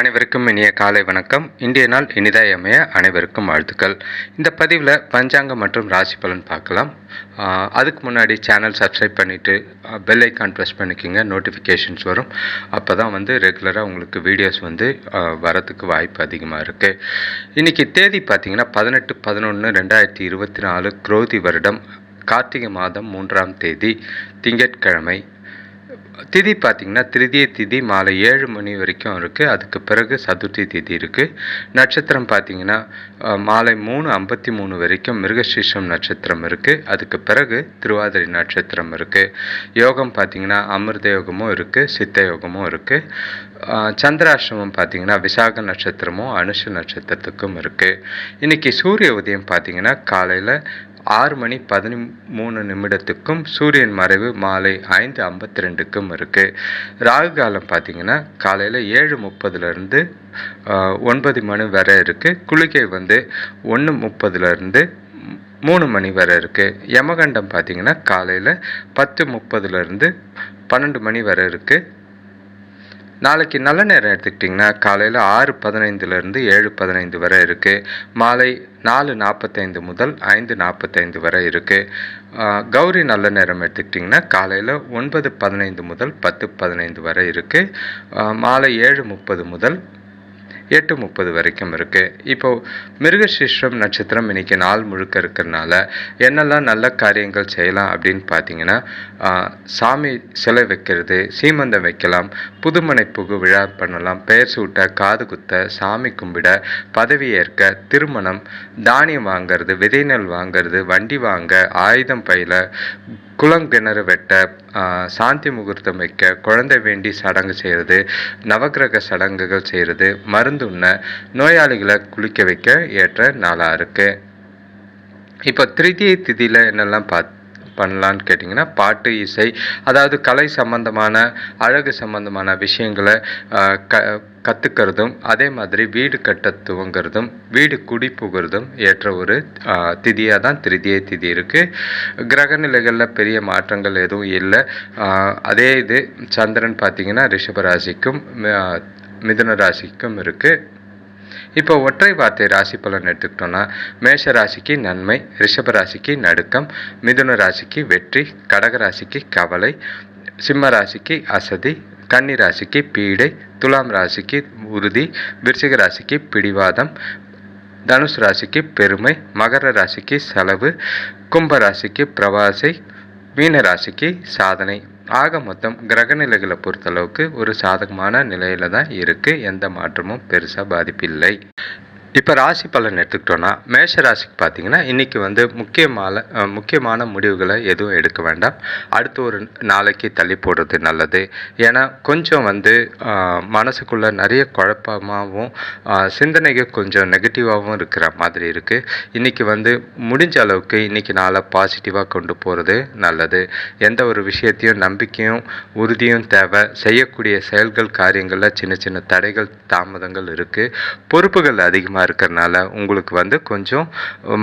அனைவருக்கும் இனிய காலை வணக்கம். இந்திய நாள் இனிதாய் அமைய அனைவருக்கும் வாழ்த்துக்கள். இந்த பதிவில் பஞ்சாங்கம் மற்றும் ராசி பலன் பார்க்கலாம். அதுக்கு முன்னாடி சேனல் சப்ஸ்கிரைப் பண்ணிவிட்டு பெல் ஐக்கான் ப்ரெஸ் பண்ணிக்கோங்க நோட்டிஃபிகேஷன்ஸ் வரும். அப்போ தான் வந்து ரெகுலராக உங்களுக்கு வீடியோஸ் வந்து வரத்துக்கு வரதுக்கு வாய்ப்பு அதிகமாக இருக்குது இன்றைக்கி தேதி பார்த்திங்கன்னா பதினெட்டு பதினொன்று ரெண்டாயிரத்தி இருபத்தி நாலு குரோதி வருடம் கார்த்திகை மாதம் மூன்றாம் தேதி திங்கட்கிழமை திதி பார்த்தீங்கன்னா திருதிய திதி மாலை ஏழு மணி வரைக்கும் இருக்குது அதுக்கு பிறகு சதுர்த்தி திதி இருக்குது நட்சத்திரம் பார்த்தீங்கன்னா மாலை மூணு ஐம்பத்தி மூணு வரைக்கும் மிருகசீஷம் நட்சத்திரம் இருக்குது அதுக்கு பிறகு திருவாதிரை நட்சத்திரம் இருக்குது யோகம் பார்த்தீங்கன்னா அமிர்த யோகமும் இருக்குது சித்த யோகமும் இருக்குது சந்திராசிரமம் பார்த்தீங்கன்னா விசாக நட்சத்திரமும் அனுஷ நட்சத்திரத்துக்கும் இருக்குது இன்றைக்கி சூரிய உதயம் பார்த்தீங்கன்னா காலையில் ஆறு மணி பதிமூணு நிமிடத்துக்கும் சூரியன் மறைவு மாலை ஐந்து ஐம்பத்தி ரெண்டுக்கும் இருக்குது ராகு காலம் பார்த்தீங்கன்னா காலையில் ஏழு முப்பதுலேருந்து ஒன்பது மணி வரை இருக்குது குளிகை வந்து ஒன்று முப்பதுலேருந்து மூணு மணி வரை இருக்குது யமகண்டம் பார்த்திங்கன்னா காலையில் பத்து முப்பதுலேருந்து பன்னெண்டு மணி வரை இருக்குது நாளைக்கு நல்ல நேரம் எடுத்துக்கிட்டிங்கன்னா காலையில் ஆறு பதினைந்துலேருந்து ஏழு பதினைந்து வரை இருக்குது மாலை நாலு நாற்பத்தைந்து முதல் ஐந்து நாற்பத்தைந்து வரை இருக்குது கௌரி நல்ல நேரம் எடுத்துக்கிட்டிங்கன்னா காலையில் ஒன்பது பதினைந்து முதல் பத்து பதினைந்து வரை இருக்குது மாலை ஏழு முப்பது முதல் எட்டு முப்பது வரைக்கும் இருக்குது இப்போ மிருகசிஷ்டம் நட்சத்திரம் இன்னைக்கு நாள் முழுக்க இருக்கிறனால என்னெல்லாம் நல்ல காரியங்கள் செய்யலாம் அப்படின்னு பார்த்தீங்கன்னா சாமி சிலை வைக்கிறது சீமந்தம் வைக்கலாம் புதுமனை புகு விழா பண்ணலாம் பெயர் சூட்ட காது குத்த சாமி கும்பிட பதவி ஏற்க திருமணம் தானியம் வாங்கிறது விதை நெல் வாங்கிறது வண்டி வாங்க ஆயுதம் பயில குளங்கிணறு வெட்ட சாந்தி முகூர்த்தம் வைக்க குழந்தை வேண்டி சடங்கு செய்கிறது நவக்கிரக சடங்குகள் செய்கிறது மருந்து உண்ண நோயாளிகளை குளிக்க வைக்க ஏற்ற நாளாக இருக்குது இப்போ திருதியை திதியில் என்னெல்லாம் பார்த்து பண்ணலான்னு கேட்டிங்கன்னா பாட்டு இசை அதாவது கலை சம்பந்தமான அழகு சம்பந்தமான விஷயங்களை க கற்றுக்கிறதும் அதே மாதிரி வீடு கட்ட துவங்கிறதும் வீடு குடி புகிறதும் ஏற்ற ஒரு திதியாக தான் திருதியை திதி இருக்குது கிரக நிலைகளில் பெரிய மாற்றங்கள் எதுவும் இல்லை. அதே இது சந்திரன் பார்த்திங்கன்னா ரிஷபராசிக்கும் மிதுன ராசிக்கும் இருக்குது இப்போ ஒற்றை வார்த்தை ராசி பலன் எடுத்துக்கிட்டோம்னா மேஷ ராசிக்கு நன்மை ரிஷப ராசிக்கு நடுக்கம் மிதுன ராசிக்கு வெற்றி கடக ராசிக்கு கவலை சிம்ம ராசிக்கு அசதி கன்னி ராசிக்கு பீடை துலாம் ராசிக்கு உறுதி விருச்சிக ராசிக்கு பிடிவாதம் தனுஷ் ராசிக்கு பெருமை மகர ராசிக்கு செலவு கும்ப ராசிக்கு பிரவாசை மீன ராசிக்கு சாதனை. ஆக மொத்தம் கிரகநிலைகளை பொறுத்தளவுக்கு ஒரு சாதகமான நிலையில தான் இருக்கு. எந்த மாற்றமும் பெருசா பாதிப்பில்லை. இப்போ ராசி பலன் எடுத்துக்கிட்டோன்னா மேஷ ராசிக்கு பார்த்தீங்கன்னா இன்றைக்கி வந்து முக்கியமான முக்கியமான முடிவுகளை எதுவும் எடுக்க வேண்டாம். அடுத்து ஒரு நாளைக்கு தள்ளி போடுறது நல்லது. ஏன்னா கொஞ்சம் வந்து மனசுக்குள்ளே மனசுக்குள்ள நிறைய குழப்பமாகவும் சிந்தனைகள் கொஞ்சம் நெகட்டிவாகவும் இருக்கிற மாதிரி இருக்குது இன்றைக்கி வந்து முடிஞ்ச அளவுக்கு இன்றைக்கி நாளை பாசிட்டிவாக கொண்டு போகிறது நல்லது. எந்த ஒரு விஷயத்தையும் நம்பிக்கையும் உறுதியும் தேவை. செய்யக்கூடிய செயல்கள் காரியங்களில் சின்ன சின்ன தடைகள் தாமதங்கள் இருக்குது பொறுப்புகள் அதிகமாக இருக்கிறனால உங்களுக்கு வந்து கொஞ்சம்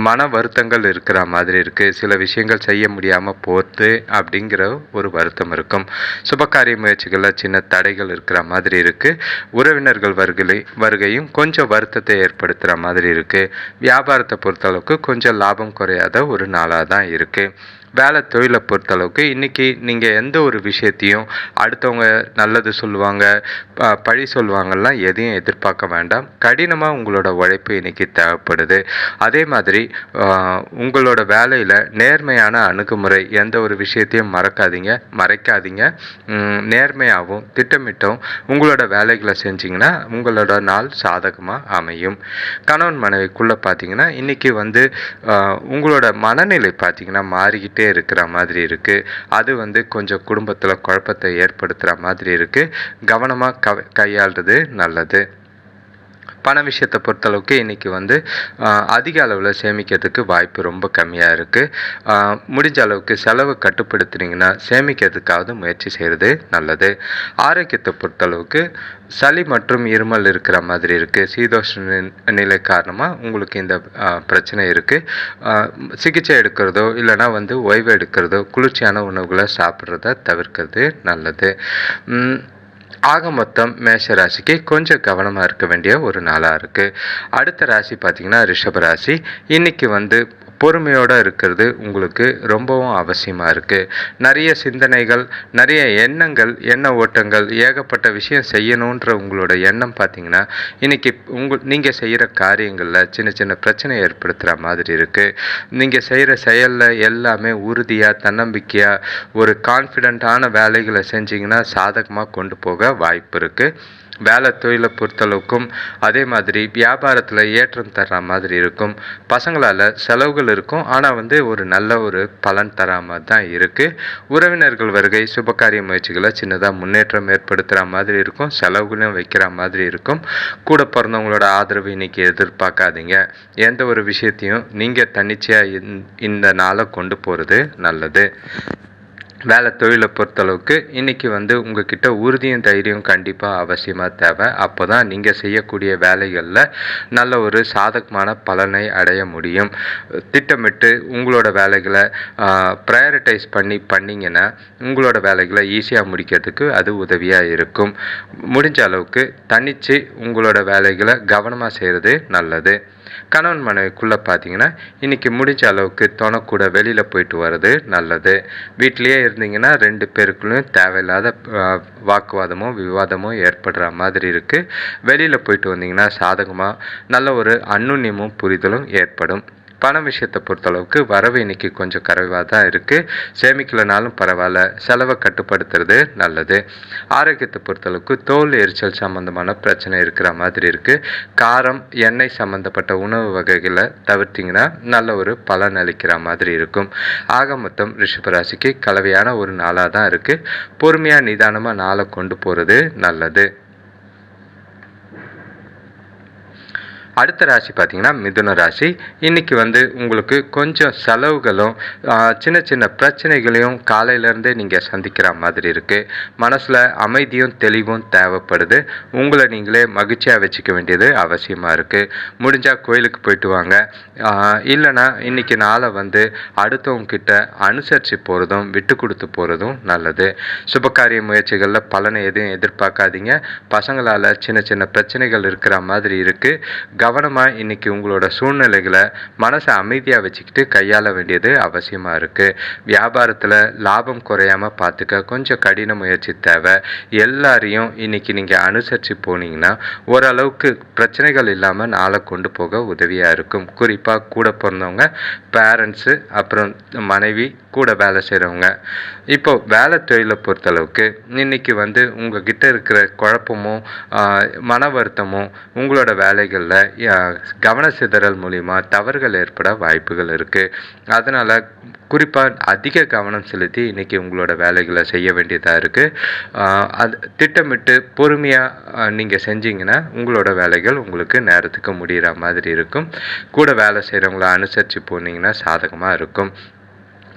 மன வருத்தங்கள் இருக்கிற மாதிரி இருக்குது சில விஷயங்கள் செய்ய முடியாமல் போகிறது அப்படிங்கிற ஒரு வருத்தம் இருக்கும். சுபகாரிய முயற்சிகளில் சின்ன தடைகள் இருக்கிற மாதிரி இருக்குது உறவினர்கள் வருகை வருகையும் கொஞ்சம் வருத்தத்தை ஏற்படுத்துகிற மாதிரி இருக்குது வியாபாரத்தை பொறுத்தளவுக்கு கொஞ்சம் லாபம் குறையாத ஒரு நாளாக தான் இருக்குது வேலை தொழிலை பொறுத்தளவுக்கு இன்றைக்கி நீங்கள் எந்த ஒரு விஷயத்தையும் அடுத்தவங்க நல்லது சொல்லுவாங்க பழி சொல்லுவாங்கலாம் எதையும் எதிர்பார்க்க வேண்டாம். கடினமாக உங்களோட உழைப்பு இன்றைக்கி தேவைப்படுது. அதே மாதிரி உங்களோட வேலையில் நேர்மையான அணுகுமுறை எந்த ஒரு விஷயத்தையும் மறக்காதீங்க மறைக்காதீங்க. நேர்மையாகவும் திட்டமிட்டும் உங்களோட வேலைகளை செஞ்சிங்கன்னா உங்களோட நாள் சாதகமாக அமையும். கணவன் மனைவிக்குள்ளே பார்த்தீங்கன்னா இன்றைக்கி வந்து உங்களோட மனநிலை பார்த்தீங்கன்னா மாறிக்கிட்டே இருக்கிற மாதிரி இருக்குது அது வந்து கொஞ்சம் குடும்பத்தில் குழப்பத்தை ஏற்படுத்துகிற மாதிரி இருக்குது கவனமாக க கையாளுறது நல்லது. பண விஷயத்தை பொறுத்தளவுக்கு இன்றைக்கி வந்து அதிக அளவில் சேமிக்கிறதுக்கு வாய்ப்பு ரொம்ப கம்மியாக இருக்குது முடிஞ்ச அளவுக்கு செலவு கட்டுப்படுத்துனீங்கன்னா சேமிக்கிறதுக்காவது முயற்சி செய்கிறது நல்லது. ஆரோக்கியத்தை பொறுத்தளவுக்கு சளி மற்றும் இருமல் இருக்கிற மாதிரி இருக்குது சீதோஷ்ண நிலை காரணமாக உங்களுக்கு இந்த பிரச்சனை இருக்குது சிகிச்சை எடுக்கிறதோ இல்லைன்னா வந்து ஓய்வு எடுக்கிறதோ குளிர்ச்சியான உணவுகளை சாப்பிட்றத தவிர்க்கிறது நல்லது. ஆக மொத்தம் மேஷ ராசிக்கு கொஞ்சம் கவனமாக இருக்க வேண்டிய ஒரு நாளாக இருக்குது அடுத்த ராசி பார்த்திங்கன்னா ரிஷப ராசி. இன்றைக்கி வந்து பொறுமையோடு இருக்கிறது உங்களுக்கு ரொம்பவும் அவசியமாக இருக்குது நிறைய சிந்தனைகள் நிறைய எண்ணங்கள் எண்ண ஓட்டங்கள் ஏகப்பட்ட விஷயம் செய்யணுன்ற உங்களோட எண்ணம் பார்த்தீங்கன்னா இன்றைக்கி உங்கள் நீங்கள் செய்கிற காரியங்களில் சின்ன சின்ன பிரச்சனை ஏற்படுத்துகிற மாதிரி இருக்குது நீங்கள் செய்கிற செயலில் எல்லாமே உறுதியாக தன்னம்பிக்கையாக ஒரு கான்ஃபிடெண்ட்டான வேலைகளை செஞ்சிங்கன்னா சாதகமாக கொண்டு போக வாய்ப்பு இருக்குது வேலை தொழிலை பொறுத்தளவுக்கும் அதே மாதிரி வியாபாரத்தில் ஏற்றம் தர்ற மாதிரி இருக்கும். பசங்களால் செலவுகள் இருக்கும். ஆனால் வந்து ஒரு நல்ல ஒரு பலன் தரா மாதிரி தான் இருக்குது உறவினர்கள் வருகை சுபகாரிய முயற்சிகளை சின்னதாக முன்னேற்றம் ஏற்படுத்துகிற மாதிரி இருக்கும். செலவுகளையும் வைக்கிற மாதிரி இருக்கும். கூட பிறந்தவங்களோட ஆதரவு இன்றைக்கி எதிர்பார்க்காதீங்க. எந்த ஒரு விஷயத்தையும் நீங்கள் தன்னிச்சையாக இந்த நாளை கொண்டு போகிறது நல்லது. வேலை தொழிலை பொறுத்தளவுக்கு இன்றைக்கி வந்து உங்ககிட்ட உறுதியும் தைரியம் கண்டிப்பாக அவசியமாக தேவை. அப்போ தான் நீங்கள் செய்யக்கூடிய வேலைகளில் நல்ல ஒரு சாதகமான பலனை அடைய முடியும். திட்டமிட்டு உங்களோட வேலைகளை ப்ரையாரிட்டைஸ் பண்ணி பண்ணிங்கன்னா உங்களோட வேலைகளை ஈஸியாக முடிக்கிறதுக்கு அது உதவியாக இருக்கும். முடிஞ்ச அளவுக்கு தனித்து உங்களோட வேலைகளை கவனமாக செய்கிறது நல்லது. கணவன் மனைவிக்குள்ளே பார்த்தீங்கன்னா இன்றைக்கி முடிஞ்ச அளவுக்கு துணக்கூட வெளியில் போயிட்டு வர்றது நல்லது. வீட்டிலையே இருந்தீங்கன்னா ரெண்டு பேருக்குள்ளும் தேவையில்லாத வாக்குவாதமோ விவாதமோ ஏற்படுற மாதிரி இருக்குது வெளியில் போயிட்டு வந்தீங்கன்னா சாதகமாக நல்ல ஒரு அன்னுண்ணியமும் புரிதலும் ஏற்படும். பண விஷயத்தை பொறுத்தளவுக்கு வரவு இன்னைக்கு கொஞ்சம் குறைவாக தான் இருக்குது சேமிக்கலனாலும் பரவாயில்ல. செலவை கட்டுப்படுத்துறது நல்லது. ஆரோக்கியத்தை பொறுத்தளவுக்கு தோல் எரிச்சல் சம்மந்தமான பிரச்சனை இருக்கிற மாதிரி இருக்குது காரம் எண்ணெய் சம்மந்தப்பட்ட உணவு வகைகளை தவிர்த்திங்கன்னா நல்ல ஒரு பலன் அளிக்கிற மாதிரி இருக்கும். ஆக மொத்தம் ரிஷபராசிக்கு கலவையான ஒரு நாளாக தான் இருக்குது பொறுமையாக நிதானமாக நாளை கொண்டு போகிறது நல்லது. அடுத்த ராசி பார்த்திங்கன்னா மிதுன ராசி. இன்றைக்கி வந்து உங்களுக்கு கொஞ்சம் செலவுகளும் சின்ன சின்ன பிரச்சனைகளையும் காலையிலேருந்தே நீங்கள் சந்திக்கிற மாதிரி இருக்குது மனசில் அமைதியும் தெளிவும் தேவைப்படுது. உங்களை நீங்களே மகிழ்ச்சியாக வச்சுக்க வேண்டியது அவசியமாக இருக்குது முடிஞ்சால் கோயிலுக்கு போயிட்டு வாங்க. இல்லைனா இன்றைக்கி நாளை வந்து அடுத்தவங்கிட்ட அனுசரித்து போகிறதும் விட்டு கொடுத்து போகிறதும் நல்லது. சுபகாரிய முயற்சிகளில் பலனை எதுவும் எதிர்பார்க்காதீங்க. பசங்களால் சின்ன சின்ன பிரச்சனைகள் இருக்கிற மாதிரி இருக்குது கவனமாக இன்றைக்கி உங்களோட சூழ்நிலைகளை மனசை அமைதியாக வச்சுக்கிட்டு கையாள வேண்டியது அவசியமாக இருக்குது வியாபாரத்தில் லாபம் குறையாமல் பார்த்துக்க கொஞ்சம் கடின முயற்சி தேவை. எல்லாரையும் இன்றைக்கி நீங்கள் அனுசரித்து போனீங்கன்னா ஓரளவுக்கு பிரச்சனைகள் இல்லாமல் நாளை கொண்டு போக உதவியாக இருக்கும். குறிப்பாக கூட பிறந்தவங்க பேரண்ட்ஸு அப்புறம் மனைவி கூட வேலை செய்கிறவங்க இப்போ வேலை தொழிலை பொறுத்தளவுக்கு இன்றைக்கி வந்து உங்கக்கிட்ட இருக்கிற குழப்பமும் மன வருத்தமும் உங்களோட வேலைகளில் கவன சிதறல் மூலிமா தவறுகள் ஏற்பட வாய்ப்புகள் இருக்குது அதனால் குறிப்பாக அதிக கவனம் செலுத்தி இன்றைக்கி உங்களோட வேலைகளை செய்ய வேண்டியதாக இருக்குது அது திட்டமிட்டு பொறுமையாக நீங்கள் செஞ்சீங்கன்னா உங்களோட வேலைகள் உங்களுக்கு நேரத்துக்கு முடிகிற மாதிரி இருக்கும். கூட வேலை செய்கிறவங்கள அனுசரித்து போனீங்கன்னா சாதகமாக இருக்கும்.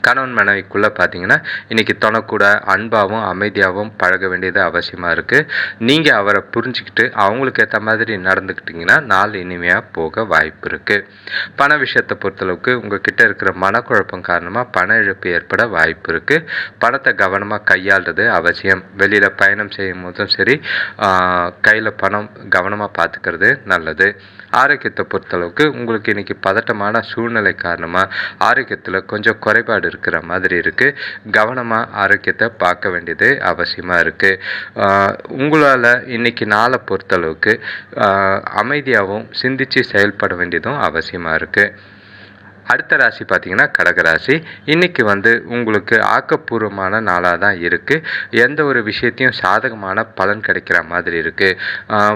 கணவன் மனைவிக்குள்ளே பார்த்தீங்கன்னா இன்றைக்கி தொணக்கூட அன்பாகவும் அமைதியாகவும் பழக வேண்டியது அவசியமாக இருக்குது நீங்கள் அவரை புரிஞ்சுக்கிட்டு அவங்களுக்கு ஏற்ற மாதிரி நடந்துக்கிட்டிங்கன்னா நாள் இனிமையாக போக வாய்ப்பு இருக்குது பண விஷயத்தை பொறுத்தளவுக்கு உங்ககிட்ட இருக்கிற மனக்குழப்பம் காரணமாக பண இழப்பு ஏற்பட வாய்ப்பு இருக்குது பணத்தை கவனமாக கையாளுறது அவசியம். வெளியில் பயணம் செய்யும் போதும் சரி கையில் பணம் கவனமாக பார்த்துக்கிறது நல்லது. ஆரோக்கியத்தை பொறுத்தளவுக்கு உங்களுக்கு இன்றைக்கி பதட்டமான சூழ்நிலை காரணமாக ஆரோக்கியத்தில் கொஞ்சம் குறைபாடு இருக்கிற மாதிரி இருக்குது கவனமாக ஆரோக்கியத்தை பார்க்க வேண்டியது அவசியமாக இருக்குது உங்களால் இன்றைக்கி நாளை பொறுத்தளவுக்கு அமைதியாகவும் சிந்தித்து செயல்பட வேண்டியதும் அவசியமாக இருக்குது அடுத்த ராசி பார்த்திங்கன்னா கடகராசி இன்றைக்கி வந்து உங்களுக்கு ஆக்கப்பூர்வமான நாளாக தான் இருக்குது எந்த ஒரு விஷயத்தையும் சாதகமான பலன் கிடைக்கிற மாதிரி இருக்குது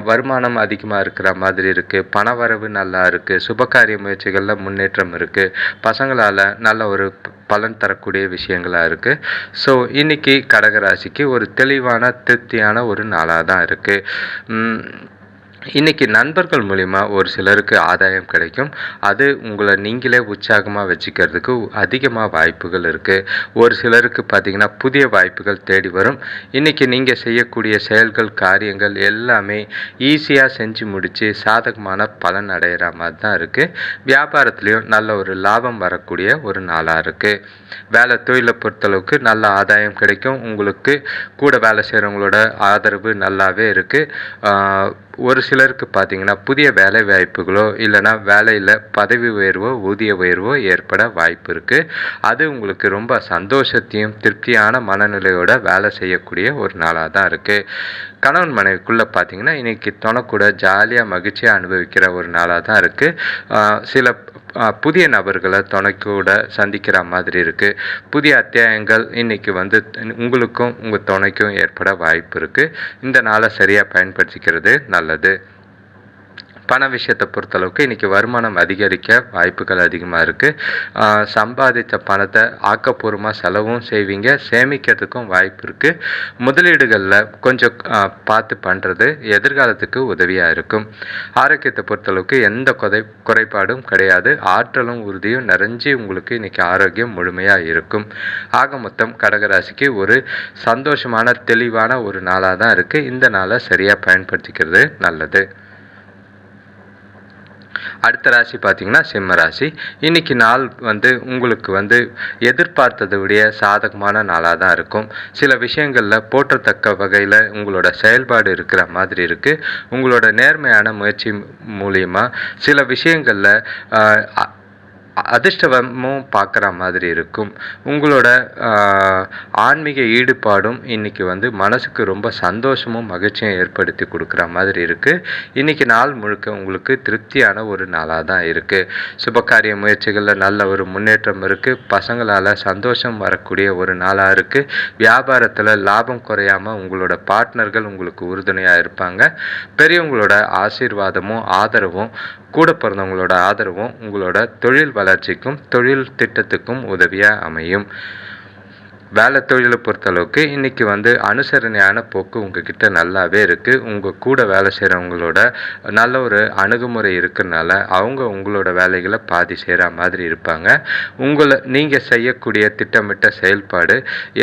வருமானம் அதிகமாக இருக்கிற மாதிரி இருக்குது பண வரவு நல்லா இருக்குது சுபகாரிய முயற்சிகளில் முன்னேற்றம் இருக்குது பசங்களால் நல்ல ஒரு பலன் தரக்கூடிய விஷயங்களாக இருக்குது ஸோ இன்றைக்கி கடகராசிக்கு ஒரு தெளிவான திருப்தியான ஒரு நாளாக தான் இருக்குது இன்றைக்கி நண்பர்கள் மூலிமா ஒரு சிலருக்கு ஆதாயம் கிடைக்கும். அது உங்களை நீங்களே உற்சாகமாக வச்சுக்கிறதுக்கு அதிகமாக வாய்ப்புகள் இருக்குது ஒரு சிலருக்கு பார்த்திங்கன்னா புதிய வாய்ப்புகள் தேடி வரும். இன்றைக்கி நீங்கள் செய்யக்கூடிய செயல்கள் காரியங்கள் எல்லாமே ஈஸியாக செஞ்சு முடித்து சாதகமான பலன் அடைகிற மாதிரி தான் இருக்குது வியாபாரத்துலேயும் நல்ல ஒரு லாபம் வரக்கூடிய ஒரு நாளாக இருக்குது வேலை தொழிலை பொறுத்தளவுக்கு நல்ல ஆதாயம் கிடைக்கும். உங்களுக்கு கூட வேலை செய்கிறவங்களோட ஆதரவு நல்லாவே இருக்குது ஒரு சிலருக்கு பார்த்தீங்கன்னா புதிய வேலை வாய்ப்புகளோ இல்லைனா வேலையில் பதவி உயர்வோ ஊதிய உயர்வோ ஏற்பட வாய்ப்பு இருக்குது அது உங்களுக்கு ரொம்ப சந்தோஷத்தையும் திருப்தியான மனநிலையோட வேலை செய்யக்கூடிய ஒரு நாளாக தான் இருக்குது கணவன் மனைவிக்குள்ளே பார்த்தீங்கன்னா இன்றைக்கி துணக்கூட ஜாலியாக மகிழ்ச்சியாக அனுபவிக்கிற ஒரு நாளாக தான் இருக்குது சில புதிய நபர்களை துணைக்கூட சந்திக்கிற மாதிரி இருக்குது புதிய அத்தியாயங்கள் இன்றைக்கி வந்து உங்களுக்கும் உங்கள் துணைக்கும் ஏற்பட வாய்ப்பு இருக்குது இந்த நாளை சரியாக பயன்படுத்திக்கிறது நல்லது. பண விஷயத்தை பொறுத்தளவுக்கு இன்றைக்கி வருமானம் அதிகரிக்க வாய்ப்புகள் அதிகமாக இருக்குது சம்பாதித்த பணத்தை ஆக்கப்பூர்வமாக செலவும் செய்வீங்க சேமிக்கிறதுக்கும் வாய்ப்பு இருக்குது முதலீடுகளில் கொஞ்சம் பார்த்து பண்ணுறது எதிர்காலத்துக்கு உதவியாக இருக்கும். ஆரோக்கியத்தை பொறுத்தளவுக்கு எந்த கொதை குறைபாடும் கிடையாது. ஆற்றலும் உறுதியும் நிறைஞ்சி உங்களுக்கு இன்றைக்கி ஆரோக்கியம் முழுமையாக இருக்கும். ஆக மொத்தம் கடகராசிக்கு ஒரு சந்தோஷமான தெளிவான ஒரு நாளாக தான் இருக்குது இந்த நாளை சரியாக பயன்படுத்திக்கிறது நல்லது. அடுத்த ராசி பார்த்தீங்கன்னா சிம்ம ராசி. இன்னைக்கு நாள் வந்து உங்களுக்கு வந்து எதிர்பார்த்ததை விட சாதகமான நாளாக தான் இருக்கும். சில விஷயங்களில் போற்றத்தக்க வகையில் உங்களோட செயல்பாடு இருக்கிற மாதிரி இருக்குது உங்களோட நேர்மையான முயற்சி மூலியமாக சில விஷயங்களில் அதிர்ஷ்டமும் பார்க்குற மாதிரி இருக்கும். உங்களோட ஆன்மீக ஈடுபாடும் இன்றைக்கி வந்து மனசுக்கு ரொம்ப சந்தோஷமும் மகிழ்ச்சியும் ஏற்படுத்தி கொடுக்குற மாதிரி இருக்குது இன்றைக்கி நாள் முழுக்க உங்களுக்கு திருப்தியான ஒரு நாளாக தான் இருக்குது சுபகாரிய முயற்சிகளில் நல்ல ஒரு முன்னேற்றம் இருக்குது பசங்களால் சந்தோஷம் வரக்கூடிய ஒரு நாளாக இருக்குது வியாபாரத்தில் லாபம் குறையாமல் உங்களோட பார்ட்னர்கள் உங்களுக்கு உறுதுணையாக இருப்பாங்க. பெரியவங்களோட ஆசீர்வாதமும் ஆதரவும் கூட பிறந்தவங்களோட ஆதரவும் உங்களோட தொழில் வளர்ச்சிக்கும் தொழில் திட்டத்துக்கும் உதவியாக அமையும். வேலை தொழிலை பொறுத்தளவுக்கு இன்றைக்கி வந்து அனுசரணையான போக்கு உங்ககிட்ட நல்லாவே இருக்குது உங்கள் கூட வேலை செய்கிறவங்களோட நல்ல ஒரு அணுகுமுறை இருக்கிறனால அவங்க உங்களோட வேலைகளை பாதி செய்கிற மாதிரி இருப்பாங்க. உங்களை நீங்கள் செய்யக்கூடிய திட்டமிட்ட செயல்பாடு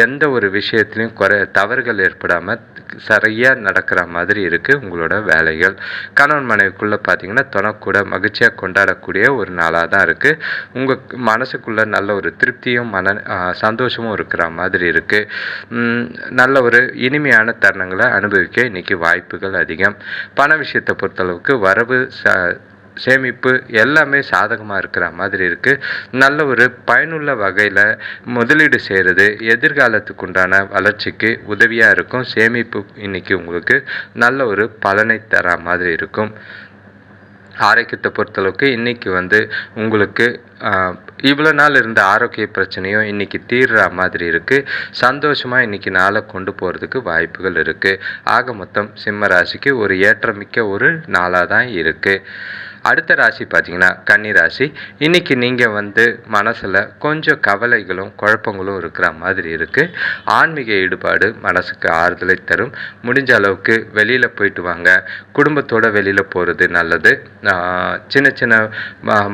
எந்த ஒரு விஷயத்துலையும் குறை தவறுகள் ஏற்படாமல் சரியாக நடக்கிற மாதிரி இருக்குது உங்களோட வேலைகள். கணவன் மனைவிக்குள்ளே பார்த்தீங்கன்னா தொனக்கூட மகிழ்ச்சியாக கொண்டாடக்கூடிய ஒரு நாளாக தான் இருக்குது உங்கள் மனசுக்குள்ளே நல்ல ஒரு திருப்தியும் மன சந்தோஷமும் இருக்கிற மாதிரி இருக்குது நல்ல ஒரு இனிமையான தருணங்களை அனுபவிக்க இன்றைக்கி வாய்ப்புகள் அதிகம். பண விஷயத்தை பொறுத்தளவுக்கு வரவு ச சேமிப்பு எல்லாமே சாதகமாக இருக்கிற மாதிரி இருக்குது நல்ல ஒரு பயனுள்ள வகையில் முதலீடு செய்கிறது எதிர்காலத்துக்கு உண்டான வளர்ச்சிக்கு உதவியாக இருக்கும். சேமிப்பு இன்றைக்கி உங்களுக்கு நல்ல ஒரு பலனை தர மாதிரி இருக்கும். ஆரோக்கியத்தை பொறுத்தளவுக்கு இன்றைக்கி வந்து உங்களுக்கு இவ்வளோ நாள் இருந்த ஆரோக்கிய பிரச்சனையும் இன்றைக்கி தீர்ற மாதிரி இருக்குது சந்தோஷமாக இன்றைக்கி நாளை கொண்டு போகிறதுக்கு வாய்ப்புகள் இருக்குது ஆக மொத்தம் சிம்ம ராசிக்கு ஒரு ஏற்றமிக்க ஒரு நாளாக தான் இருக்குது அடுத்த ராசி பார்த்தீங்கன்னா கன்னி ராசி. இன்றைக்கி நீங்கள் வந்து மனசில் கொஞ்சம் கவலைகளும் குழப்பங்களும் இருக்கிற மாதிரி இருக்குது ஆன்மீக ஈடுபாடு மனசுக்கு ஆறுதலை தரும். முடிஞ்ச அளவுக்கு வெளியில் போயிட்டு வாங்க. குடும்பத்தோடு வெளியில் போகிறது நல்லது. சின்ன சின்ன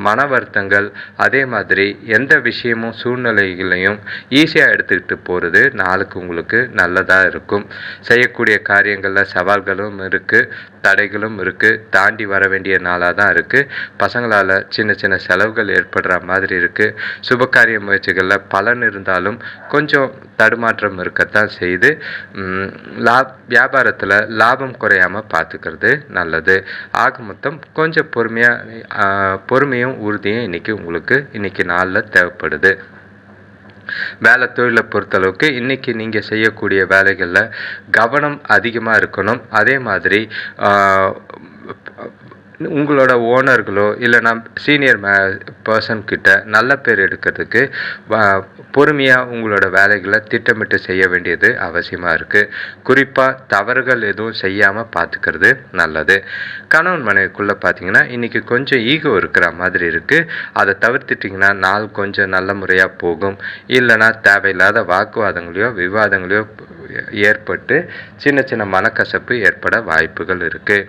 மன வருத்தங்கள் அதே மாதிரி எந்த விஷயமும் சூழ்நிலைகளையும் ஈஸியாக எடுத்துக்கிட்டு போகிறது நாளுக்கு உங்களுக்கு நல்லதாக இருக்கும். செய்யக்கூடிய காரியங்களில் சவால்களும் இருக்குது தடைகளும் இருக்குது தாண்டி வர வேண்டிய நாளாக தான் இருக்குது பசங்களால் சின்ன சின்ன செலவுகள் ஏற்படுற மாதிரி இருக்குது சுபகாரிய முயற்சிகளில் பலன் இருந்தாலும் கொஞ்சம் தடுமாற்றம் இருக்கத்தான் செய்து லா வியாபாரத்தில் லாபம் குறையாமல் பார்த்துக்கிறது நல்லது. ஆக மொத்தம் கொஞ்சம் பொறுமையாக பொறுமையும் உறுதியும் இன்றைக்கி உங்களுக்கு இன்றைக்கி நாளில் தேவைப்படுது. வேலை தொழிலை பொறுத்தளவுக்கு இன்றைக்கி நீங்கள் செய்யக்கூடிய வேலைகளில் கவனம் அதிகமாக இருக்கணும். அதே மாதிரி உங்களோட ஓனர்களோ இல்லைனா சீனியர் மே பர்சன்கிட்ட நல்ல பேர் எடுக்கிறதுக்கு பொறுமையாக உங்களோட வேலைகளை திட்டமிட்டு செய்ய வேண்டியது அவசியமாக இருக்குது குறிப்பாக தவறுகள் எதுவும் செய்யாமல் பார்த்துக்கிறது நல்லது. கணவன் மனைவிக்குள்ளே பார்த்தீங்கன்னா இன்றைக்கி கொஞ்சம் ஈகோ இருக்கிற மாதிரி இருக்குது அதை தவிர்த்துட்டிங்கன்னா நாள் கொஞ்சம் நல்ல முறையாக போகும். இல்லைனா தேவையில்லாத வாக்குவாதங்களையோ விவாதங்களையோ ஏற்பட்டு சின்ன சின்ன மனக்கசப்பு ஏற்பட வாய்ப்புகள் இருக்குது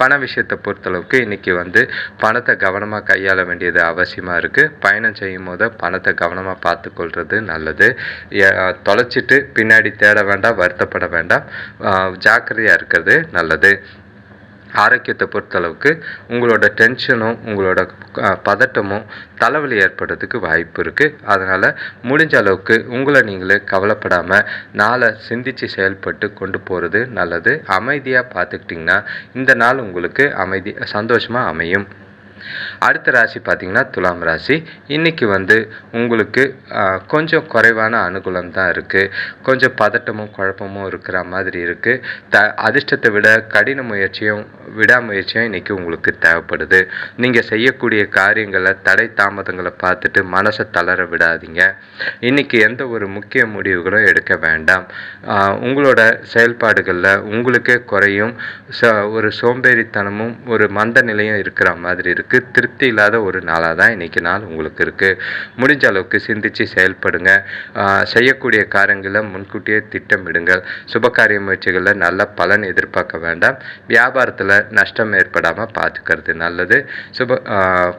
பண விஷயத்தை பொறுத்தளவுக்கு இன்றைக்கி வந்து பணத்தை கவனமாக கையாள வேண்டியது அவசியமாக இருக்குது பயணம் செய்யும் போது பணத்தை கவனமாக பார்த்துக்கொள்வது நல்லது. தொலைச்சிட்டு பின்னாடி தேட வேண்டாம் வருத்தப்பட வேண்டாம். ஜாக்கிரதையாக இருக்கிறது நல்லது. ஆரோக்கியத்தை பொறுத்தளவுக்கு உங்களோட டென்ஷனும் உங்களோட பதட்டமும் தலைவலி ஏற்படுறதுக்கு வாய்ப்பு இருக்குது அதனால் முடிஞ்ச அளவுக்கு உங்களை நீங்களே கவலைப்படாமல் நாளை சிந்தித்து செயல்பட்டு கொண்டு போகிறது நல்லது. அமைதியாக பார்த்துக்கிட்டிங்கன்னா இந்த நாள் உங்களுக்கு அமைதி சந்தோஷமாக அமையும். அடுத்த ராசி பார்த்திங்கன்னா துலாம் ராசி. இன்றைக்கி வந்து உங்களுக்கு கொஞ்சம் குறைவான அனுகூலம் தான் இருக்குது கொஞ்சம் பதட்டமும் குழப்பமும் இருக்கிற மாதிரி இருக்குது த அதிர்ஷ்டத்தை விட கடின முயற்சியும் விடாமுயற்சியும் இன்றைக்கி உங்களுக்கு தேவைப்படுது. நீங்கள் செய்யக்கூடிய காரியங்களை தடை தாமதங்களை பார்த்துட்டு மனசை தளர விடாதீங்க. இன்றைக்கி எந்த ஒரு முக்கிய முடிவுகளும் எடுக்க வேண்டாம். உங்களோட செயல்பாடுகளில் உங்களுக்கே குறையும். ச ஒரு சோம்பேறித்தனமும் ஒரு மந்த நிலையும் இருக்கிற மாதிரி இருக்குது உங்களுக்கு திருப்தி இல்லாத ஒரு நாளாக தான் இன்றைக்கி நாள் உங்களுக்கு இருக்குது முடிஞ்ச அளவுக்கு சிந்தித்து செயல்படுங்க. செய்யக்கூடிய காரியங்களை முன்கூட்டியே திட்டமிடுங்கள். சுபகாரிய முயற்சிகளில் நல்ல பலன் எதிர்பார்க்க வேண்டாம். வியாபாரத்தில் நஷ்டம் ஏற்படாமல் பார்த்துக்கிறது நல்லது. சுப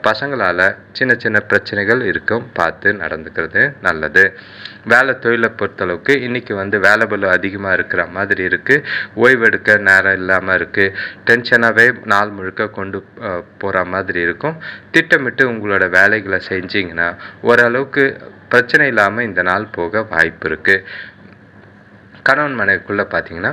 பசங்களால் சின்ன சின்ன பிரச்சனைகள் இருக்கும். பார்த்து நடந்துக்கிறது நல்லது. வேலை தொழிலை பொறுத்தளவுக்கு இன்றைக்கி வந்து வேலை பலு அதிகமாக இருக்கிற மாதிரி இருக்குது ஓய்வெடுக்க நேரம் இல்லாமல் இருக்குது டென்ஷனாகவே நாள் முழுக்க கொண்டு போகிற மாதிரி இருக்கும். திட்டமிட்டு உங்களோட வேலைகளை செஞ்சிங்கன்னா ஓரளவுக்கு பிரச்சனை இல்லாமல் இந்த நாள் போக வாய்ப்பு இருக்குது கணவன் மனைவிக்குள்ளே பார்த்தீங்கன்னா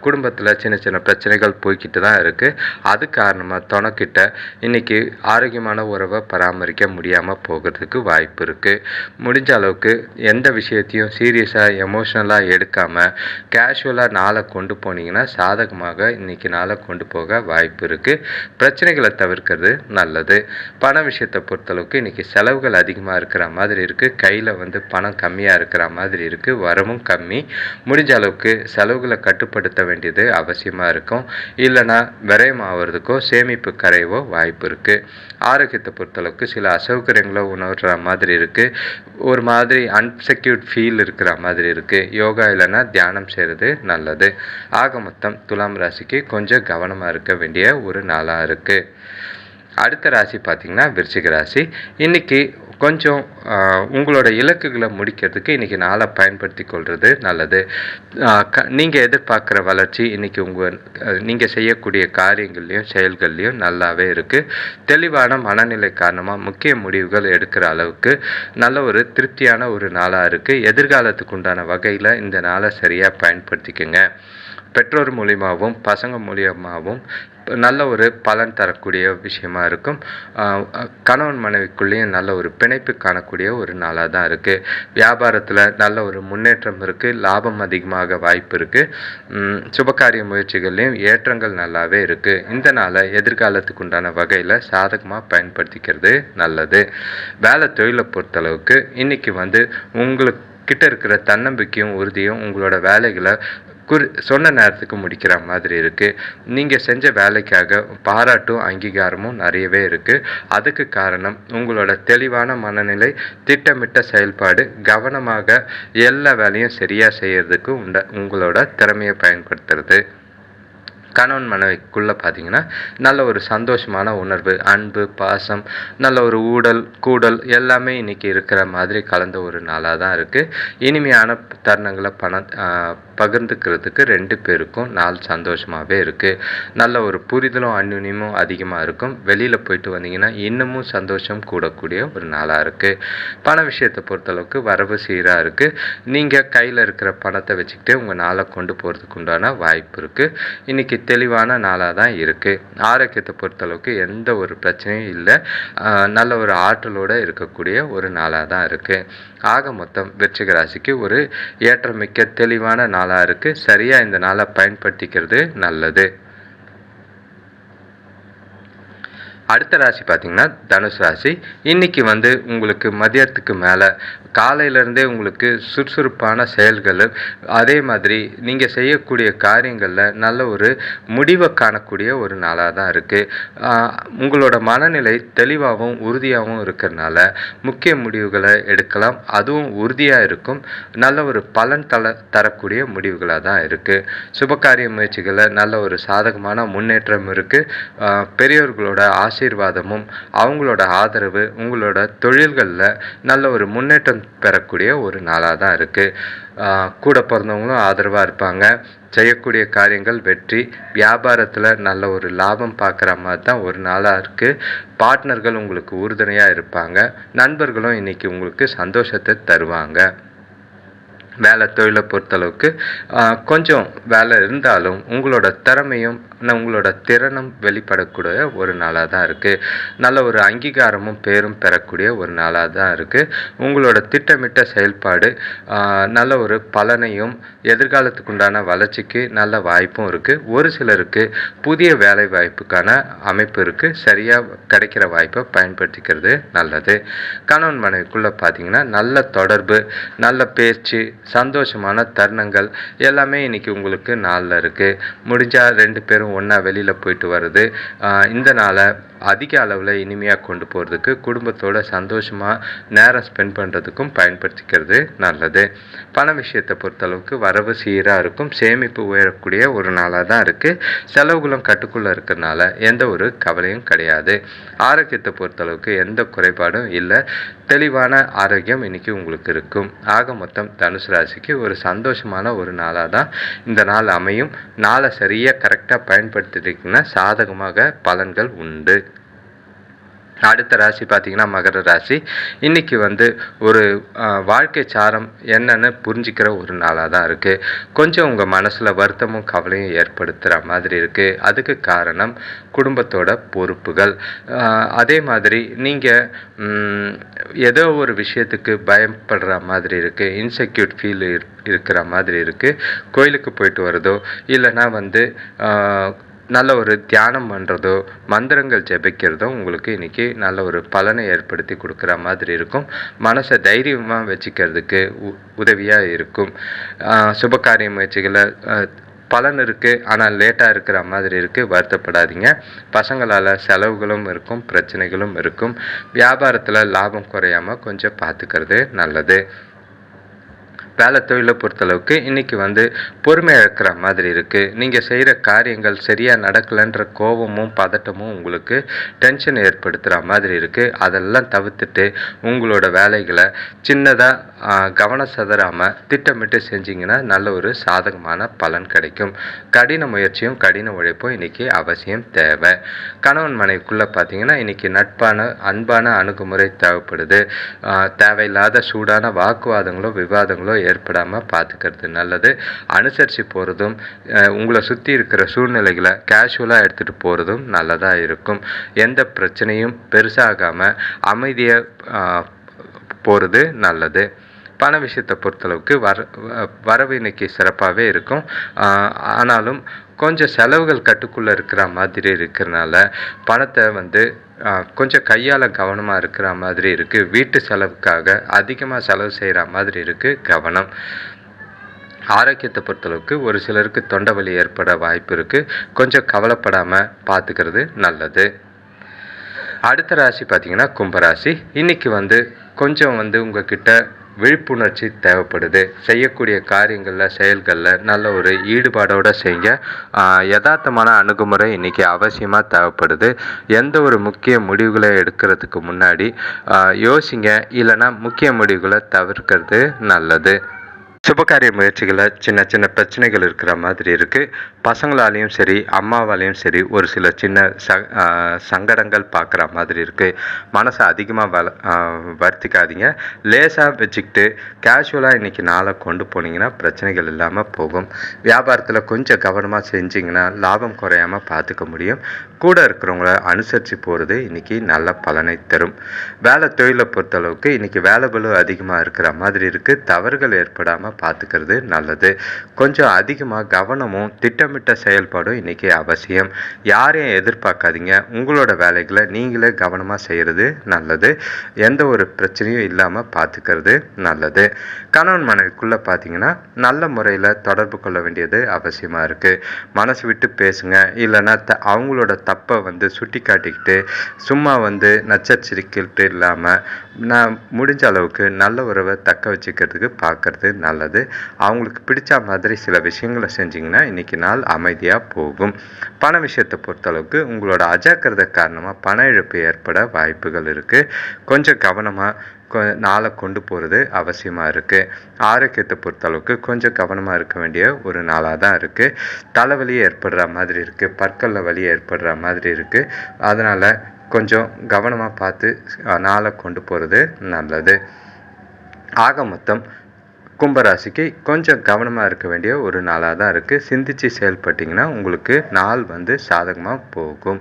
குடும்பத்தில் சின்ன சின்ன பிரச்சனைகள் போய்கிட்டு தான் இருக்குது அது காரணமாக துணக்கிட்ட இன்றைக்கி ஆரோக்கியமான உறவை பராமரிக்க முடியாமல் போகிறதுக்கு வாய்ப்பு இருக்குது முடிஞ்ச அளவுக்கு எந்த விஷயத்தையும் சீரியஸாக எமோஷ்னலாக எடுக்காமல் கேஷுவலாக நாளை கொண்டு போனீங்கன்னா சாதகமாக இன்றைக்கி நாளை கொண்டு போக வாய்ப்பு இருக்குது பிரச்சனைகளை தவிர்க்கிறது நல்லது. பண விஷயத்தை பொறுத்தளவுக்கு இன்றைக்கி செலவுகள் அதிகமாக இருக்கிற மாதிரி இருக்குது கையில் வந்து பணம் கம்மியாக இருக்கிற மாதிரி இருக்குது வரவும் கம்மி. முடிஞ்ச அளவுக்கு செலவுகளை கட்டுப்படுத்த வேண்டியது அவசியமாக இருக்கும். இல்லைனா விரயம் ஆகிறதுக்கோ சேமிப்பு கரையவோ வாய்ப்பு இருக்குது ஆரோக்கியத்தை பொறுத்தளவுக்கு சில அசௌகரியங்களோ உணர்கிற மாதிரி இருக்குது ஒரு மாதிரி அன்செக்யூர்ட் ஃபீல் இருக்கிற மாதிரி இருக்குது யோகா இல்லைன்னா தியானம் செய்கிறது நல்லது. ஆக மொத்தம் துலாம் ராசிக்கு கொஞ்சம் கவனமாக இருக்க வேண்டிய ஒரு நாளாக இருக்குது அடுத்த ராசி பார்த்திங்கன்னா விருச்சிக ராசி. இன்றைக்கி கொஞ்சம் உங்களோட இலக்குகளை முடிக்கிறதுக்கு இன்றைக்கி நாளை பயன்படுத்தி கொள்வது நல்லது. க நீங்கள் எதிர்பார்க்குற வளர்ச்சி இன்றைக்கி உங்கள் நீங்கள் செய்யக்கூடிய காரியங்கள்லேயும் செயல்கள்லேயும் நல்லாவே இருக்குது தெளிவான மனநிலை காரணமாக முக்கிய முடிவுகள் எடுக்கிற அளவுக்கு நல்ல ஒரு திருப்தியான ஒரு நாளாக இருக்குது எதிர்காலத்துக்கு உண்டான வகையில் இந்த நாளை சரியாக பயன்படுத்திக்கோங்க. பெற்றோர் மூலியமாகவும் பசங்க மூலியமாகவும் நல்ல ஒரு பலன் தரக்கூடிய விஷயமா இருக்கும். கணவன் மனைவிக்குள்ளேயும் நல்ல ஒரு பிணைப்பு காணக்கூடிய ஒரு நாளாக தான் இருக்குது வியாபாரத்தில் நல்ல ஒரு முன்னேற்றம் இருக்குது லாபம் அதிகமாக வாய்ப்பு இருக்குது சுபகாரிய முயற்சிகள்லேயும் ஏற்றங்கள் நல்லாவே இருக்குது இந்த நாளை எதிர்காலத்துக்கு உண்டான வகையில் சாதகமாக பயன்படுத்திக்கிறது நல்லது. வேலை தொழிலை பொறுத்தளவுக்கு இன்றைக்கி வந்து உங்களுக்கு கிட்ட இருக்கிற தன்னம்பிக்கையும் உறுதியும் உங்களோட வேலைகளை குறி சொன்ன நேரத்துக்கு முடிக்கிற மாதிரி இருக்குது நீங்கள் செஞ்ச வேலைக்காக பாராட்டும் அங்கீகாரமும் நிறையவே இருக்குது அதுக்கு காரணம் உங்களோட தெளிவான மனநிலை திட்டமிட்ட செயல்பாடு கவனமாக எல்லா வேலையும் சரியாக செய்கிறதுக்கு உண்ட உங்களோட திறமையை பயன்படுத்துறது. கணவன் மனைவிக்குள்ளே பார்த்தீங்கன்னா நல்ல ஒரு சந்தோஷமான உணர்வு அன்பு பாசம் நல்ல ஒரு ஊடல் கூடல் எல்லாமே இன்றைக்கி இருக்கிற மாதிரி கலந்த ஒரு நாளாக தான் இருக்குது இனிமையான தருணங்களை பணம் பகிர்ந்துக்கிறதுக்கு ரெண்டு பேருக்கும் நாள் சந்தோஷமாகவே இருக்குது நல்ல ஒரு புரிதலும் அந்யுன்யமும் அதிகமாக இருக்கும். வெளியில் போயிட்டு வந்தீங்கன்னா இன்னமும் சந்தோஷம் கூடக்கூடிய ஒரு நாளாக இருக்குது பண விஷயத்தை பொறுத்தளவுக்கு வரவு சீராக இருக்குது நீங்கள் கையில் இருக்கிற பணத்தை வச்சுக்கிட்டு உங்கள் நாளை கொண்டு போகிறதுக்கு உண்டான வாய்ப்பு இருக்குது இன்றைக்கி தெளிவான நாளாக தான் இருக்குது ஆரோக்கியத்தை பொறுத்தளவுக்கு எந்த ஒரு பிரச்சனையும் இல்லை. நல்ல ஒரு ஆற்றலோடு இருக்கக்கூடிய ஒரு நாளாக தான் இருக்குது ஆக மொத்தம் விருச்சிக ராசிக்கு ஒரு ஏற்றமிக்க தெளிவான நாளாக இருக்குது சரியாக இந்த நாளை பயன்படுத்திக்கிறது நல்லது. அடுத்த ராசி பார்த்தீங்கன்னா தனுசு ராசி. இன்னைக்கு வந்து உங்களுக்கு மதியத்துக்கு மேலே காலையிலேருந்தே உங்களுக்கு சுறுசுறுப்பான செயல்கள் அதே மாதிரி நீங்கள் செய்யக்கூடிய காரியங்களில் நல்ல ஒரு முடிவை காணக்கூடிய ஒரு நாளாக தான் இருக்குது உங்களோட மனநிலை தெளிவாகவும் உறுதியாகவும் இருக்கிறனால முக்கிய முடிவுகளை எடுக்கலாம். அதுவும் உறுதியாக இருக்கும். நல்ல ஒரு பலன் தல தரக்கூடிய முடிவுகளாக தான் இருக்குது சுபகாரிய முயற்சிகளில் நல்ல ஒரு சாதகமான முன்னேற்றம் இருக்குது பெரியோர்களோட ஆசை ஆசீர்வாதமும் அவங்களோட ஆதரவு உங்களோட தொழில்களில் நல்ல ஒரு முன்னேற்றம் பெறக்கூடிய ஒரு நாளாக தான் இருக்குது கூட பிறந்தவங்களும் ஆதரவாக இருப்பாங்க. செய்யக்கூடிய காரியங்கள் வெற்றி வியாபாரத்தில் நல்ல ஒரு லாபம் பார்க்குற மாதிரி தான் ஒரு நாளாக இருக்குது பார்ட்னர்கள் உங்களுக்கு உறுதுணையாக இருப்பாங்க. நண்பர்களும் இன்றைக்கி உங்களுக்கு சந்தோஷத்தை தருவாங்க. வேலை தொழிலை பொறுத்தளவுக்கு கொஞ்சம் வேலை இருந்தாலும் உங்களோட திறமையும் உங்களோட திறனும் வெளிப்படக்கூடிய ஒரு நாளாக தான் இருக்குது நல்ல ஒரு அங்கீகாரமும் பேரும் பெறக்கூடிய ஒரு நாளாக தான் இருக்குது உங்களோட திட்டமிட்ட செயல்பாடு நல்ல ஒரு பலனையும் எதிர்காலத்துக்கு உண்டான வளர்ச்சிக்கு நல்ல வாய்ப்பும் இருக்குது ஒரு சிலருக்கு புதிய வேலை வாய்ப்புக்கான அமைப்பு இருக்குது சரியாக கிடைக்கிற வாய்ப்பை பயன்படுத்திக்கிறது நல்லது. கணவன் மனைவிக்குள்ளே பார்த்தீங்கன்னா நல்ல தொடர்பு நல்ல பேச்சு சந்தோஷமான தருணங்கள் எல்லாமே இன்றைக்கி உங்களுக்கு நாளில் இருக்குது முடிஞ்சால் ரெண்டு பேரும் ஒன்றா வெளியில் போயிட்டு வருது. இந்த நாளை அதிக அளவில் இனிமையாக கொண்டு போகிறதுக்கு குடும்பத்தோட சந்தோஷமாக நேரம் ஸ்பெண்ட் பண்ணுறதுக்கும் பயன்படுத்திக்கிறது நல்லது. பண விஷயத்தை பொறுத்தளவுக்கு வரவு சீராக இருக்கும். சேமிப்பு உயரக்கூடிய ஒரு நாளாக தான் இருக்குது செலவுகளும் கட்டுக்குள்ளே இருக்கிறனால எந்த ஒரு கவலையும் கிடையாது. ஆரோக்கியத்தை பொறுத்தளவுக்கு எந்த குறைபாடும் இல்லை. தெளிவான ஆரோக்கியம் இன்றைக்கி உங்களுக்கு இருக்கும். ஆக மொத்தம் தனுசு ராசிக்கு ஒரு சந்தோஷமான ஒரு நாளாக தான் இந்த நாள் அமையும். நாளை சரியாக கரெக்டாக பயன்படுத்திட்டீங்கன்னா சாதகமாக பலன்கள் உண்டு. அடுத்த ராசி பார்த்தீங்கன்னா மகர ராசி. இன்றைக்கி வந்து ஒரு வாழ்க்கை சாரம் என்னன்னு புரிஞ்சுக்கிற ஒரு நாளாக தான் இருக்குது கொஞ்சம் உங்கள் மனசில் வருத்தமும் கவலையும் ஏற்படுத்துகிற மாதிரி இருக்குது அதுக்கு காரணம் குடும்பத்தோட பொறுப்புகள். அதே மாதிரி நீங்கள் ஏதோ ஒரு விஷயத்துக்கு பயப்படுற மாதிரி இருக்குது இன்செக்யூர்ட் ஃபீல் இருக்கிற மாதிரி இருக்குது கோயிலுக்கு போயிட்டு வரதோ இல்லைன்னா வந்து நல்ல ஒரு தியானம் பண்ணுறதோ மந்திரங்கள் ஜெபிக்கிறதோ உங்களுக்கு இன்றைக்கி நல்ல ஒரு பலனை ஏற்படுத்தி கொடுக்குற மாதிரி இருக்கும். மனசை தைரியமாக வச்சுக்கிறதுக்கு உ உதவியாக இருக்கும். சுபகாரிய முயற்சிகளை பலன் இருக்குது ஆனால் லேட்டாக இருக்கிற மாதிரி இருக்குது வருத்தப்படாதீங்க. பசங்களால் செலவுகளும் இருக்கும் பிரச்சனைகளும் இருக்கும். வியாபாரத்தில் லாபம் குறையாமல் கொஞ்சம் பார்த்துக்கிறது நல்லது. வேலை தொழிலை பொறுத்தளவுக்கு இன்றைக்கி வந்து பொறுமை இழக்கிற மாதிரி இருக்குது நீங்கள் செய்கிற காரியங்கள் சரியாக நடக்கலைன்ற கோபமும் பதட்டமும் உங்களுக்கு டென்ஷன் ஏற்படுத்துகிற மாதிரி இருக்குது அதெல்லாம் தவிர்த்துட்டு உங்களோட வேலைகளை சின்னதாக கவனம் சதறாமல் திட்டமிட்டு செஞ்சிங்கன்னா நல்ல ஒரு சாதகமான பலன் கிடைக்கும். கடின முயற்சியும் கடின உழைப்பும் இன்றைக்கி அவசியம் தேவை. கணவன் மனைவிக்குள்ளே பார்த்தீங்கன்னா இன்றைக்கி நட்பான அன்பான அணுகுமுறை தேவைப்படுது. தேவையில்லாத சூடான வாக்குவாதங்களோ விவாதங்களோ ஏற்படாமல் பார்த்துக்கிறது நல்லது. அனுசரித்து போகிறதும் உங்களை சுற்றி இருக்கிற சூழ்நிலைகளை கேஷுவலாக எடுத்துகிட்டு போகிறதும் நல்லதாக இருக்கும். எந்த பிரச்சனையும் பெருசாகாமல் அமைதியாக போகிறது நல்லது. பண விஷயத்தை பொறுத்தளவுக்கு வர வரவு இன்னைக்கு சிறப்பாகவே இருக்கும். ஆனாலும் கொஞ்சம் செலவுகள் கட்டுக்குள்ளே இருக்கிற மாதிரி இருக்கிறனால பணத்தை வந்து கொஞ்சம் கையால் கவனமாக இருக்கிற மாதிரி இருக்குது வீட்டு செலவுக்காக அதிகமாக செலவு செய்கிற மாதிரி இருக்குது கவனம். ஆரோக்கியத்தை பொறுத்தளவுக்கு ஒரு சிலருக்கு தொண்டை வலி ஏற்பட வாய்ப்பு இருக்குது கொஞ்சம் கவலைப்படாமல் பார்த்துக்கிறது நல்லது. அடுத்த ராசி பார்த்திங்கன்னா கும்பராசி. இன்றைக்கி வந்து கொஞ்சம் வந்து உங்ககிட்ட விழிப்புணர்ச்சி தேவைப்படுது. செய்யக்கூடிய காரியங்களில் செயல்களில் நல்ல ஒரு ஈடுபாடோடு செய்ய யதார்த்தமான அணுகுமுறை இன்றைக்கி அவசியமாக தேவைப்படுது. எந்த ஒரு முக்கிய முடிவுகளை எடுக்கிறதுக்கு முன்னாடி யோசிங்க. இல்லைன்னா முக்கிய முடிவுகளை தவிர்க்கிறது நல்லது. சுபகாரிய முயற்சிகளில் சின்ன சின்ன பிரச்சனைகள் இருக்கிற மாதிரி இருக்குது பசங்களாலேயும் சரி அம்மாவாலேயும் சரி ஒரு சில சின்ன ச சங்கடங்கள் பார்க்குற மாதிரி இருக்குது மனசை அதிகமாக வள வருத்திக்காதீங்க. லேசாக வச்சுக்கிட்டு கேஷுவலாக இன்றைக்கி நாளை கொண்டு போனீங்கன்னா பிரச்சனைகள் இல்லாமல் போகும். வியாபாரத்தில் கொஞ்சம் கவனமாக செஞ்சிங்கன்னா லாபம் குறையாமல் பார்த்துக்க முடியும். கூட இருக்கிறவங்கள அனுசரித்து போகிறது இன்றைக்கி நல்ல பலனை தரும். வேலை தொழிலை பொறுத்தளவுக்கு இன்றைக்கி வேலை பலு அதிகமாக இருக்கிற மாதிரி இருக்குது தவறுகள் ஏற்படாமல் கவனமாக பார்த்துக்கிறது நல்லது. கொஞ்சம் அதிகமாக கவனமும் திட்டமிட்ட செயல்பாடும் இன்றைக்கி அவசியம். யாரையும் எதிர்பார்க்காதீங்க. உங்களோட வேலைகளை நீங்களே கவனமாக செய்கிறது நல்லது. எந்த ஒரு பிரச்சனையும் இல்லாமல் பார்த்துக்கிறது நல்லது. கணவன் மனைவிக்குள்ளே பார்த்தீங்கன்னா நல்ல முறையில் தொடர்பு கொள்ள வேண்டியது அவசியமாக இருக்குது மனசு விட்டு பேசுங்க. இல்லைன்னா த அவங்களோட தப்பை வந்து சுட்டி காட்டிக்கிட்டு சும்மா வந்து நச்சரிக்கிட்டு இல்லாமல் நான் முடிஞ்ச அளவுக்கு நல்ல உறவை தக்க வச்சுக்கிறதுக்கு பார்க்கறது நல்லது. அவங்களுக்கு பிடிச்ச மாதிரி சில விஷயங்களை செஞ்சிங்கன்னா இன்றைக்கி நாள் அமைதியாக போகும். பண விஷயத்தை பொறுத்தளவுக்கு உங்களோட அஜாக்கிரதை காரணமாக பண இழப்பு ஏற்பட வாய்ப்புகள் இருக்குது கொஞ்சம் கவனமாக நாளை கொண்டு போகிறது அவசியமாக இருக்குது ஆரோக்கியத்தை பொறுத்தளவுக்கு கொஞ்சம் கவனமாக இருக்க வேண்டிய ஒரு நாளாக தான் இருக்குது தலைவலி ஏற்படுற மாதிரி இருக்குது பற்களில் வலி ஏற்படுற மாதிரி இருக்குது அதனால் கொஞ்சம் கவனமாக பார்த்து நாளை கொண்டு போகிறது நல்லது. ஆக மொத்தம் கும்பராசிக்கு கொஞ்சம் கவனமாக இருக்க வேண்டிய ஒரு நாளாக தான் இருக்குது சிந்தித்து செயல்பட்டிங்கன்னா உங்களுக்கு நாள் வந்து சாதகமாக போகும்.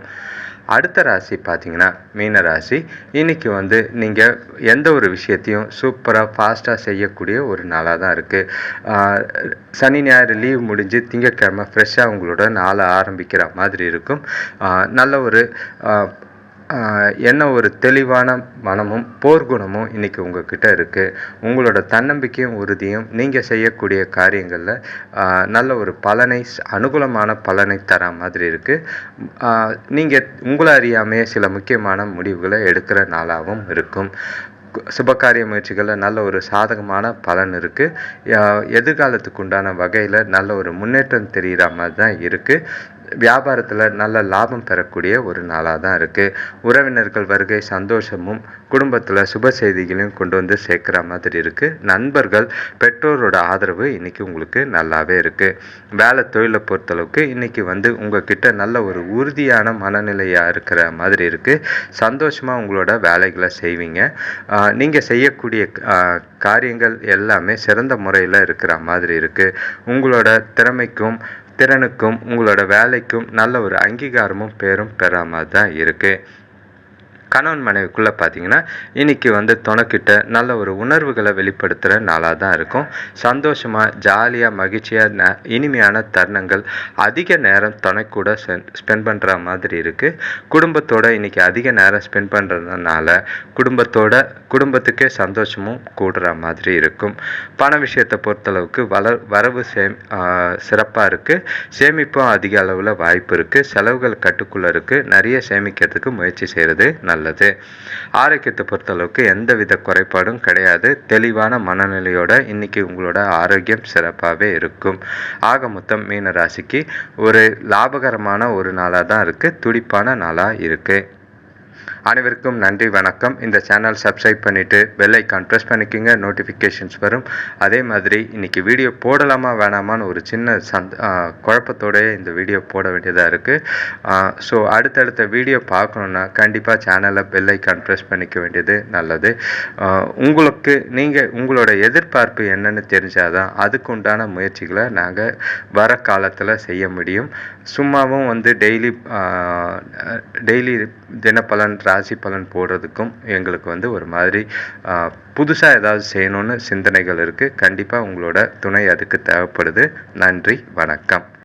அடுத்த ராசி பார்த்தீங்கன்னா மீன ராசி. இன்றைக்கி வந்து நீங்கள் எந்த ஒரு விஷயத்தையும் சூப்பராக ஃபாஸ்ட்டாக செய்யக்கூடிய ஒரு நாளாக தான் இருக்குது சனி ஞாயிறு லீவ் முடிஞ்சு திங்கட்கிழமை ஃப்ரெஷ்ஷாக உங்களோட நாளை ஆரம்பிக்கிற மாதிரி இருக்கும். நல்ல ஒரு என்ன ஒரு தெளிவான மனமும் போர்க்குணமும் இன்றைக்கி உங்ககிட்ட இருக்குது உங்களோட தன்னம்பிக்கையும் உறுதியும் நீங்கள் செய்யக்கூடிய காரியங்களில் நல்ல ஒரு பலனை அனுகூலமான பலனை தர மாதிரி இருக்குது நீங்கள் உங்களை அறியாமையே சில முக்கியமான முடிவுகளை எடுக்கிற நாளாகவும் இருக்கும். சுபகாரிய முயற்சிகளில் நல்ல ஒரு சாதகமான பலன் இருக்குது எதிர்காலத்துக்கு உண்டான வகையில் நல்ல ஒரு முன்னேற்றம் தெரிகிற மாதிரி தான் இருக்குது வியாபாரத்தில் நல்ல லாபம் பெறக்கூடிய ஒரு நாளாக தான் இருக்குது உறவினர்கள் வருகை சந்தோஷமும் குடும்பத்தில் சுப செய்திகளையும் கொண்டு வந்து சேர்க்குற மாதிரி இருக்குது நண்பர்கள் பெற்றோரோட ஆதரவு இன்றைக்கி உங்களுக்கு நல்லாவே இருக்குது வேலை தொழிலை பொறுத்தளவுக்கு இன்றைக்கி வந்து உங்ககிட்ட நல்ல ஒரு உறுதியான மனநிலையாக இருக்கிற மாதிரி இருக்குது சந்தோஷமாக உங்களோட வேலைகளை செய்வீங்க. நீங்கள் செய்யக்கூடிய காரியங்கள் எல்லாமே சிறந்த முறையில் இருக்கிற மாதிரி இருக்குது உங்களோட திறமைக்கும் திறனுக்கும் உங்களோட வேலைக்கும் நல்ல ஒரு அங்கீகாரமும் பேரும் பெறாமல் தான் இருக்குது கணவன் மனைவிக்குள்ளே பார்த்தீங்கன்னா இன்றைக்கி வந்து துணைக்கிட்ட நல்ல ஒரு உணர்வுகளை வெளிப்படுத்துகிற நாளாக தான் இருக்கும். சந்தோஷமாக ஜாலியாக மகிழ்ச்சியாக ந இனிமையான தருணங்கள் அதிக நேரம் துணைக்கூட ஸ்பெண்ட் பண்ணுற மாதிரி இருக்குது குடும்பத்தோட இன்றைக்கி அதிக நேரம் ஸ்பெண்ட் பண்ணுறதுனால குடும்பத்தோட குடும்பத்துக்கே சந்தோஷமும் கூடுற மாதிரி இருக்கும். பண விஷயத்தை பொறுத்தளவுக்கு வள வரவு சே சிறப்பாக இருக்குது சேமிப்பும் அதிக அளவில் வாய்ப்பு இருக்குது செலவுகள் கட்டுக்குள்ளே இருக்குது நிறைய சேமிக்கிறதுக்கு முயற்சி செய்கிறது நல்ல நல்லது. ஆரோக்கியத்தை பொறுத்தளவுக்கு எந்த வித குறைபாடும் கிடையாது. தெளிவான மனநிலையோட இன்னைக்கு உங்களோட ஆரோக்கியம் சிறப்பாகவே இருக்கும். ஆக மொத்தம் மீன ராசிக்கு ஒரு லாபகரமான ஒரு நாளாக தான் இருக்குது துடிப்பான நாளாக இருக்குது அனைவருக்கும் நன்றி வணக்கம். இந்த சேனல் சப்ஸ்கிரைப் பண்ணிவிட்டு பெல் ஐக்கான் ப்ரெஸ் பண்ணிக்கோங்க. நோட்டிஃபிகேஷன்ஸ் வரும். அதே மாதிரி இன்றைக்கி வீடியோ போடலாமா வேணாமான்னு ஒரு சின்ன சந்த் குழப்பத்தோடய இந்த வீடியோ போட வேண்டியதாக இருக்குது ஸோ அடுத்தடுத்த வீடியோ பார்க்கணுன்னா கண்டிப்பாக சேனலை பெல் ஐக்கான் ப்ரெஸ் பண்ணிக்க வேண்டியது நல்லது. உங்களுக்கு நீங்கள் உங்களோட எதிர்பார்ப்பு என்னென்னு தெரிஞ்சால் தான் அதுக்கு உண்டான முயற்சிகளை நாங்கள் வர காலத்தில் செய்ய முடியும். சும்மாவும் வந்து டெய்லி டெய்லி தினப்பலன் ராசி பலன் போடுறதுக்கும் எங்களுக்கு வந்து ஒரு மாதிரி புதுசாக ஏதாவது செய்யணும்னு சிந்தனைகள் இருக்குது கண்டிப்பாக உங்களோட துணை அதுக்கு தேவைப்படுது. நன்றி வணக்கம்.